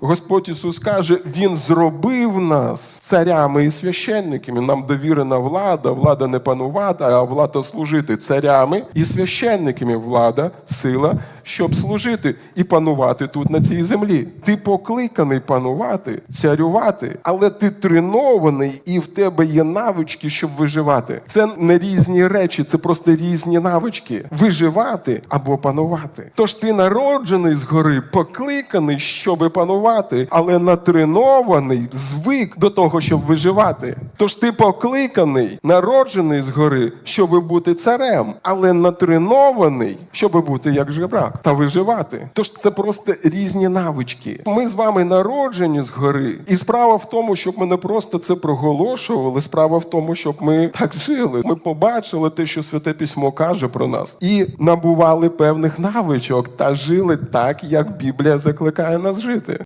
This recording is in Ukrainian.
Господь Ісус каже, Він зробив нас царями і священниками. Нам довірена влада, влада не панувати, а влада служити царями і священниками. Влада, сила, щоб служити і панувати тут на цій землі. Ти покликаний панувати, царювати, але ти тренований і в тебе є навички, щоб виживати. Це не різні речі, це просто різні навички виживати або панувати. Тож ти народжений згори, покликаний, щоби панувати, але натренований, звик до того, щоб виживати. Тож ти покликаний, народжений згори, щоби бути царем, але натренований, щоби бути як жебрак та виживати. Тож це просто різні навички. Ми з вами народжені згори, і справа в тому, щоб ми не просто це проголошували. Справа в тому, щоб ми так жили. Ми побачили те, що святе письмо каже про нас, і набували певних навичок та жили так, як Біблія закликає нас жити.